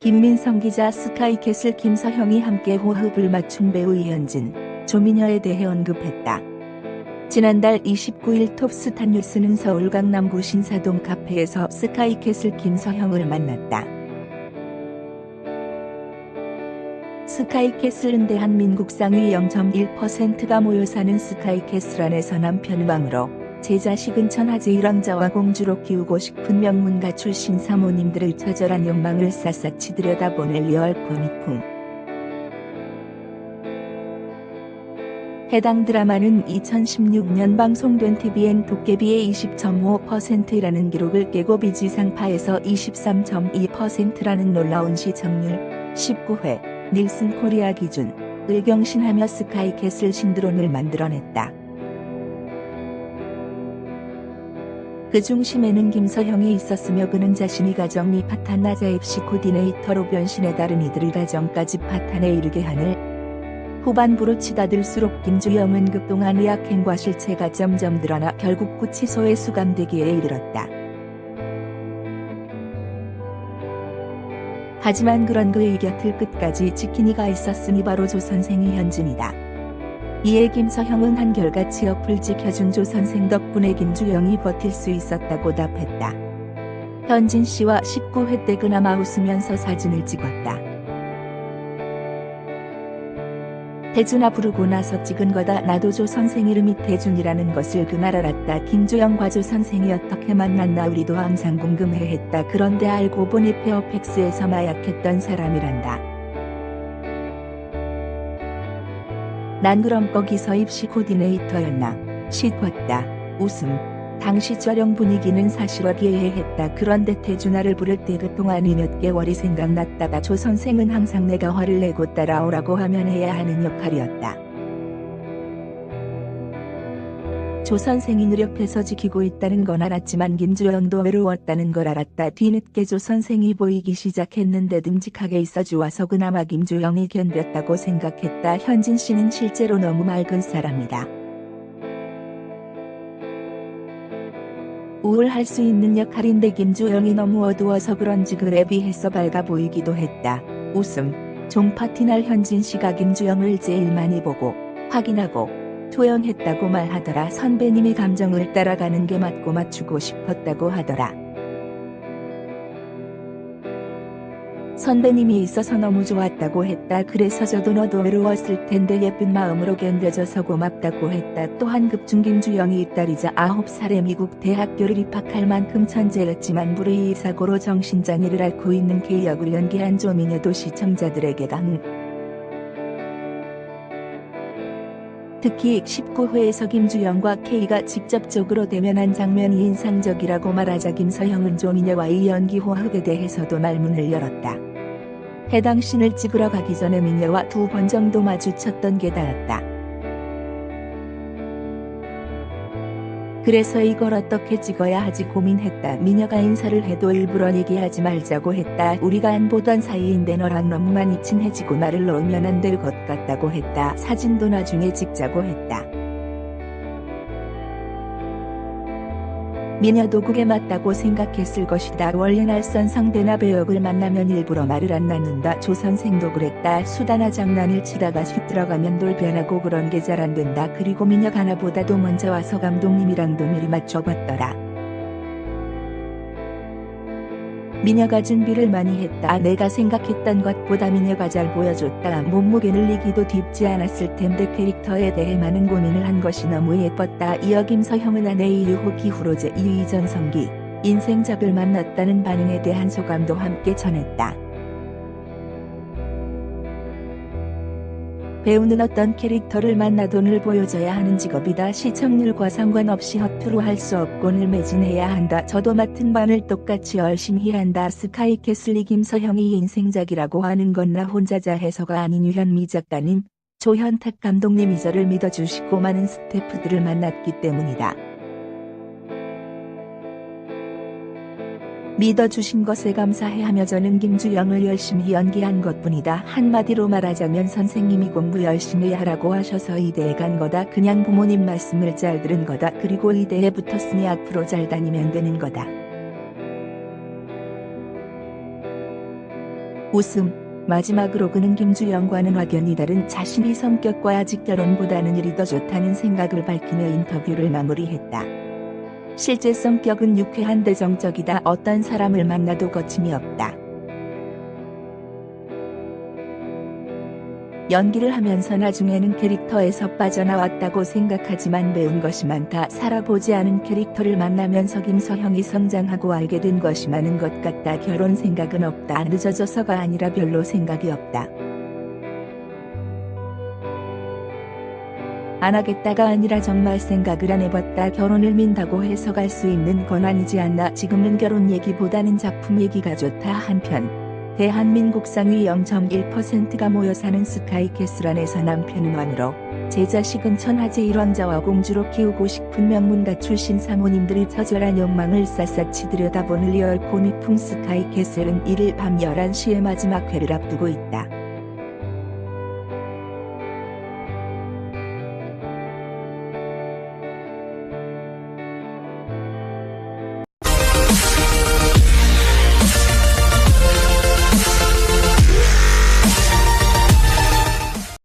김민성 기자 스카이캐슬 김서형이 함께 호흡을 맞춘 배우 이현진, 조민여에 대해 언급했다. 지난달 29일 톱스타 뉴스는 서울 강남구 신사동 카페에서 스카이캐슬 김서형을 만났다. 스카이캐슬은 대한민국 상위 0.1%가 모여 사는 스카이캐슬 안에서 남편왕으로 제 자식은 천하제 일 왕자와 공주로 키우고 싶은 명문가 출신 사모님들을 처절한 욕망을 샅샅이 들여다보낼 리얼 코미쿵. 해당 드라마는 2016년 방송된 TVN 도깨비의 20.5%라는 기록을 깨고 비지상파에서 23.2%라는 놀라운 시청률, 19회 닐슨 코리아 기준 을 경신하며 스카이캐슬 신드롬을 만들어냈다. 그 중심에는 김서형이 있었으며 그는 자신이 가정리 파탄 나자 FC 코디네이터로 변신해 다른 이들의 가정까지 파탄에 이르게 하늘 후반부로 치닫을수록 김주영은 그동안 의학행과 실체가 점점 드러나 결국 구치소에 수감되기에 이르렀다. 하지만 그런 그의 곁을 끝까지 지킨 이가 있었으니 바로 조 선생이 현진이다. 이에 김서형은 한결같이 옆을 지켜준 조 선생 덕분에 김주영이 버틸 수 있었다고 답했다. 현진 씨와 19회 때 그나마 웃으면서 사진을 찍었다. 태준아 부르고 나서 찍은 거다 나도 조 선생 이름이 태준이라는 것을 그날 알았다. 김주영 과 조 선생이 어떻게 만났나 우리도 항상 궁금해했다. 그런데 알고 보니 페어팩스에서 마약했던 사람이란다. 난 그럼 거기서 입시 코디네이터였나 싶었다. 웃음. 당시 촬영 분위기는 사실 화기애애했다. 그런데 태준아를 부를 때 그동안이 몇 개월이 생각났다가 조 선생은 항상 내가 화를 내고 따라오라고 하면 해야 하는 역할이었다. 조 선생이 노력해서 지키고 있다는 건 알았지만 김주영도 외로웠다는 걸 알았다. 뒤늦게 조 선생이 보이기 시작했는데 듬직하게 있어주어서 그나마 김주영이 견뎠다고 생각했다. 현진 씨는 실제로 너무 맑은 사람이다. 우울할 수 있는 역할인데 김주영이 너무 어두워서 그런지 그에 비해서 밝아 보이기도 했다. 웃음. 종파티 날 현진 씨가 김주영을 제일 많이 보고 확인하고 투영했다고 말하더라. 선배님의 감정을 따라가는 게 맞고 맞추고 싶었다고 하더라. 선배님이 있어서 너무 좋았다고 했다. 그래서 저도 너도 외로웠을 텐데 예쁜 마음으로 견뎌줘서 고맙다고 했다. 또한 급중 김주영이 입달이자 9살에 미국 대학교를 입학할 만큼 천재였지만 불의 사고로 정신장애를 앓고 있는 K 역을 연기한 조민여도 시청자들에게 강 특히 19회에서 김주영과 K가 직접적으로 대면한 장면이 인상적이라고 말하자 김서형은 조민여와의 연기 호흡에 대해서도 말문을 열었다. 해당 씬을 찍으러 가기 전에 민여와 두 번 정도 마주쳤던 게 다였다. 그래서 이걸 어떻게 찍어야 하지 고민했다. 미녀가 인사를 해도 일부러 얘기하지 말자고 했다. 우리가 안 보던 사이인데 너랑 너무 많이 친해지고 나를 놓으면 안 될 것 같다고 했다. 사진도 나중에 찍자고 했다. 미녀도 그게 맞다고 생각했을 것이다. 원래 낯선 상대나 배역을 만나면 일부러 말을 안 낳는다. 조 선생도 그랬다. 수다나 장난을 치다가 휙 들어가면 돌변하고 그런 게 잘 안 된다. 그리고 미녀가 나보다도 먼저 와서 감독님이랑도 미리 맞춰봤더라. 미녀가 준비를 많이 했다. 내가 생각했던 것보다 미녀가 잘 보여줬다. 몸무게 늘리기도 딥지 않았을 텐데 캐릭터에 대해 많은 고민을 한 것이 너무 예뻤다. 이어 김서형은 아내 이유호 기후로제 이의전성기 인생작을 만났다는 반응에 대한 소감도 함께 전했다. 배우는 어떤 캐릭터를 만나 돈을 보여줘야 하는 직업이다. 시청률과 상관없이 허투루 할 수 없고늘 매진해야 한다. 저도 맡은 반을 똑같이 열심히 한다. 스카이 캐슬리 김서형이 인생작이라고 하는 건 나 혼자 자 해서가 아닌 유현미 작가님, 조현탁 감독님이 저를 믿어주시고 많은 스태프들을 만났기 때문이다. 믿어주신 것에 감사해 하며 저는 김주영을 열심히 연기한 것뿐이다. 한마디로 말하자면 선생님이 공부 열심히 하라고 하셔서 이대에 간 거다. 그냥 부모님 말씀을 잘 들은 거다. 그리고 이대에 붙었으니 앞으로 잘 다니면 되는 거다. 웃음. 마지막으로 그는 김주영과는 확연히 다른 자신이 성격과 아직 결혼보다는 일이 더 좋다는 생각을 밝히며 인터뷰를 마무리했다. 실제 성격은 유쾌한데 정적이다. 어떤 사람을 만나도 거침이 없다. 연기를 하면서 나중에는 캐릭터에서 빠져나왔다고 생각하지만 배운 것이 많다. 살아보지 않은 캐릭터를 만나면서 김서형이 성장하고 알게 된 것이 많은 것 같다. 결혼 생각은 없다. 늦어져서가 아니라 별로 생각이 없다. 안 하겠다가 아니라 정말 생각을 안 해봤다. 결혼을 민다고 갈수 있는 건 아니지 않나. 지금은 결혼 얘기보다는 작품 얘기가 좋다. 한편 대한민국 상위 0.1%가 모여 사는 스카이캐슬 안에서 남편은 완으로 제 자식은 천하제 일왕자와 공주로 키우고 싶은 명문가 출신 사모님들의 처절한 욕망을 샅샅이 들여다보는 리얼 코미풍 스카이캐슬은 1일 밤 11시에 마지막 회를 앞두고 있다.